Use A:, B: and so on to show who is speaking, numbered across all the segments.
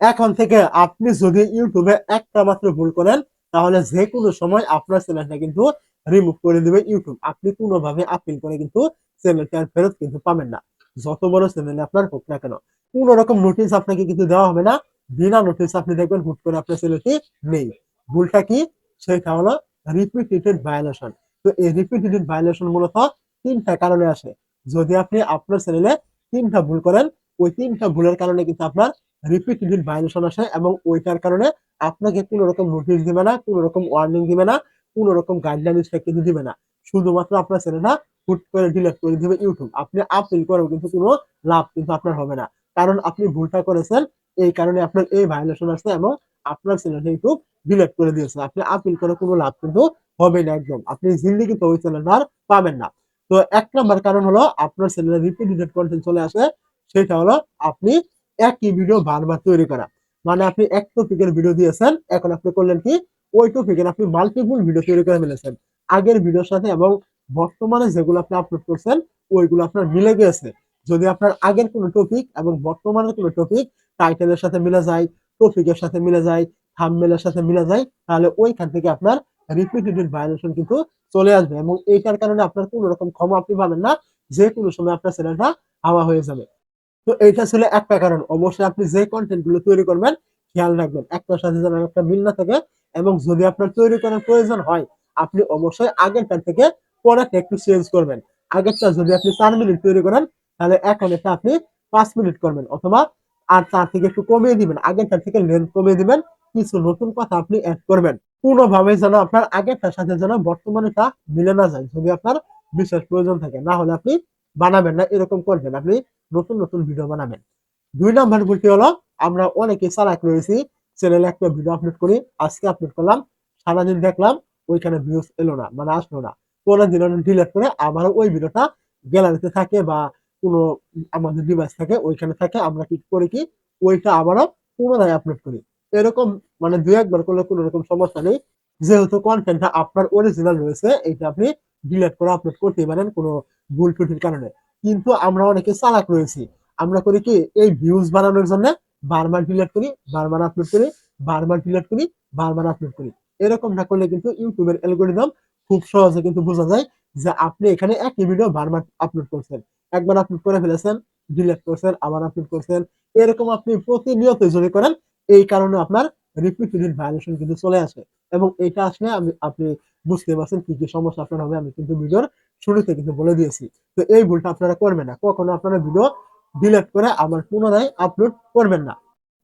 A: এখন থেকে আপনি যদি ইউটিউবে একটা মাত্র ভুল করেন, তাহলে যে কোনো সময় আপনার চ্যানেলটা কিন্তু রিমুভ করে দিবে ইউটিউব। আপনি কোনোভাবে আপিল করে কিন্তু চ্যানেলটা আর ফেরত কিন্তু পাবেন না। যত বড় চ্যানেলে আপনার হোক না কেন। কোন রকম নোটিশ আপনাকে কিন্তু দেওয়া হবে না। বিনা নোটিশ আপনি দেখবেন হুট করে আপনার চ্যানেলটি নেই। ভুলটা কি? সেটা হলো রিপিটেড ভায়োলেশন তো এই রিপিটেড ভায়োলেশন মূলত তিনটা কারণে আসে। যদি আপনি আপনার চ্যানেলে তিনটা ভুল করেন, ওই তিনটা ভুলের কারণে কিন্তু আপনার রিপিটেড ভায়োলেশন আসে এবং ওইটার কারণে আপনাকে কোনো রকম নোটিশ দিবে না, কোনো রকম ওয়ার্নিং দিবে না, কোনো রকম গাইডলাইন কিন্তু দিবে না। শুধুমাত্র আপনার চ্যানেলটা হুট করে ডিলিট করে দিবে ইউটিউব আপনি আপিল করেও কিন্তু কোনো লাভ কিন্তু আপনার হবে না। কারণ আপনি ভুলটা করেছেন, এই কারণে আপনার এই ভায়োলেশন আসছে এবং আপনার চ্যানেলটা ইউটিউব ডিলিট করে দিয়েছে। আপনি আপিল করে কোনো লাভ কিন্তু হবে না একদম। আপনি জিন্দিগিতে ওই চ্যানেলটা পাবেন না। তো এক নম্বর কারণ হলো আপনার চ্যানেলে রিপিটেড কন্টেন্ট চলে আসে, সেটা হলো আপনি একই ভিডিও বারবার তৈরি করা। মানে আপনি এক টপিকের ভিডিও দিয়েছেন, এখন আপনি করলেন কি? ওই টপিকের আপনি মাল্টিপুল ভিডিও তৈরি করে ফেলেছেন। আগের ভিডিওর সাথে এবং বর্তমানে যেগুলো আপনি আপলোড করছেন, ওইগুলো আপনার মিলে গিয়েছে। যদি আপনার আগের কোনো টপিক এবং বর্তমানের কোনো টপিক টাইটেলের সাথে মিলে যায় টপিকের সাথে মিলে যায় থাম্বনেলের সাথে মিলে যায়, তাহলে ওইখান থেকে আপনার রিপিটেড ভায়োলেশন কিন্তু চলে আসবে। এবং এইটার কারণে আপনার কোনো রকম ক্ষমা আপনি পাবেন না। যে কোনো সময় আপনার চ্যানেলটা হাওয়া হয়ে যাবে। তো এইটা ছিল একটা কারণ। অবশ্যই আপনি যে কন্টেন্টগুলো তৈরি করবেন, খেয়াল রাখবেন। একটার সাথে যেন একটা মিল না থাকে এবং যদি আপনার তৈরি করার প্রয়োজন হয়, আপনি অবশ্যই আগেরটার থেকে পরেরটা একটু চেঞ্জ করবেন। আগেরটা যদি আপনি চার মিনিট তৈরি করেন, তাহলে এখন এটা আপনি পাঁচ মিনিট করবেন অথবা আর তার থেকে একটু কমিয়ে দিবেন। আগেরটার থেকে লেন্থ কমিয়ে দিবেন, কিছু নতুন কথা আপনি অ্যাড করবেন। কোনোভাবে যেন আপনার আগেরটার সাথে যেন বর্তমানেটা মিলে না যায়, যদি আপনার বিশেষ প্রয়োজন থাকে। না হলে আপনি বানাবেন না, এরকম করবেন। আপনি নতুন নতুন ভিডিও বানাবেন। দুই নাম্বার ভুলটি হলো? আমরা অনেকে চালাক রয়েছি চ্যানেলে একটা ভিডিও আপলোড করি, আজকে আপলোড করলাম, সারাদিন দেখলাম, ওইখানে ভিউজ এলো না মানে আসলো না। কোনো দিন ডিলিট করে আবারও ওই ভিডিওটা গ্যালারিতে থাকে বা কোনো আমাদের ডিভাইস থাকে, ওইখানে থাকে, আমরা কি করি কি, ওইটা আবারও পুনরায় আপলোড করি। এরকম মানে দুই একবার করলে কোনো রকম সমস্যা নেই। যেহেতু কন্টেন্টটা আপনার অরিজিনাল রয়েছে এটা আপনি ডিলেট করে আপলোড করতে পারেন কোনো ভুল ত্রুটির কারণে। কিন্তু আমরা অনেকে চালাক রয়েছি। আমরা করি কি, এই ভিউজ বানানোর জন্য বারবার ডিলিট করি, বারবার আপলোড করি, বারবার ডিলিট করি, বারবার আপলোড করি। এরকম না করলে কিন্তু ইউটিউবের অ্যালগোরিদম খুব সহজে কিন্তু বোঝা যায় যে আপনি এখানে একই ভিডিও বারবার আপলোড করছেন। একবার আপলোড করে ফেলেছেন ডিলেট করছেন, আবার আপলোড করছেন। এরকম আপনি প্রতিনিয়ত যদি করেন, এই কারণে আপনার রিপিটেড ভায়োলেশন কিন্তু চলে আসে। এবং এটা আসলে আমি, আপনি বুঝতে পারছেন কি কি সমস্যা আপনার হবে, আমি কিন্তু ভিডিওর শুরুতে কিন্তু বলে দিয়েছি তো এই ভুলটা আপনারা করবেন না। কখনো আপনারা ভিডিও ডিলেট করে আবার পুনরায় আপলোড করবেন না।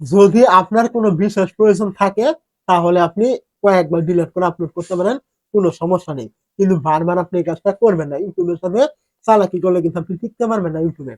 A: যদি আপনার কোনো বিশেষ প্রয়োজন থাকে, তাহলে আপনি কয়েকবার ডিলিট করে আপলোড করতে পারেন, কোনো সমস্যা নেই। কিন্তু বারবার আপনি এই কাজটা করবেন না। ইউটিউবের সাথে চালাকি করলে কিন্তু আপনি টিকতে পারবেন না ইউটিউবে।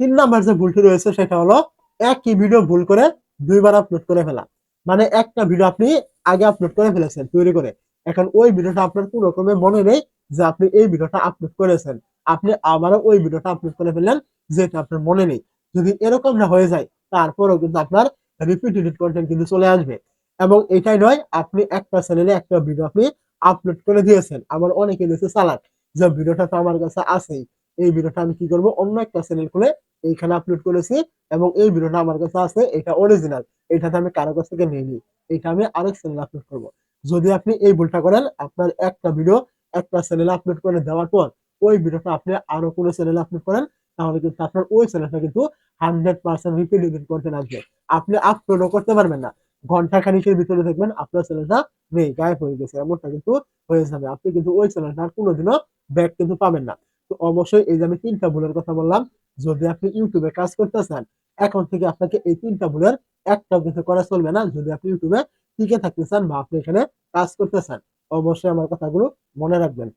A: তিন নাম্বার যে ভুলটি রয়েছে, সেটা হলো একই ভিডিও ভুল করে দুইবার আপলোড করে ফেলা। মানে একটা ভিডিও আপনি আগে আপলোড করে ফেলেছেন তৈরি করে। এখন ওই ভিডিওটা আপনার কোনো রকমের মনে নেই যে আপনি এই ভিডিওটা আপলোড করেছেন। আপনি আবারও ওই ভিডিওটা আপলোড করে ফেললেন যেটা আপনার মনে নেই। যদি এরকম না হয়ে যায়, তারপরেও কিন্তু আপনার রিপিটেড কন্টেন্ট কিন্তু চলে আসবে। এবং এটাই নয়, আপনি একটা চ্যানেলে একটা ভিডিও আপনি আপলোড করে দিয়েছেন। আমার অনেকে দিয়েছে চালাক যে ভিডিওটা তো আমার কাছে আছেই। এই ভিডিওটা আমি কি করব? অন্য একটা চ্যানেল খুলে এইখানে আপলোড করেছি এবং এই ভিডিওটা আমার কাছে আছে, এটা অরিজিনাল এটাতে আমি কারও কাছ থেকে নিইনি। এটা আমি আরেক চ্যানেল আপলোড করব। যদি আপনি এই ভুলটা করেন, আপনার একটা ভিডিও একটা চ্যানেলে আপলোড করে দেওয়ার পর, ওই ভিডিওটা আপনি আরও কোনো চ্যানেলে আপলোড করেন, তাহলে কিন্তু আপনার ওই চ্যানেলটা কিন্তু হান্ড্রেড পার্সেন্ট রিপিটেড কন্টেন্ট আসবে আপনি আপলোডও করতে পারবেন না। ঘণ্টা খানিকের ভিতরে দেখবেন আপনার চ্যানেলটা নেই, গায়েব হয়ে গেছে, এমনটা কিন্তু হয়ে যাবে। আপনি কিন্তু ওই চ্যানেলটা আর কোনোদিনও ব্যাক কিন্তু পাবেন না। তো অবশ্যই এই যে আমি তিনটা ভুলের কথা বললাম, যদি আপনি ইউটিউবে কাজ করতে চান এখন থেকে আপনাকে এই তিনটা ভুলের একটা কিছু করা চলবে না। যদি আপনি ইউটিউবে টিকে থাকতে চান বা আপনি এখানে কাজ করতে চান অবশ্যই আমার কথাগুলো মনে রাখবেন।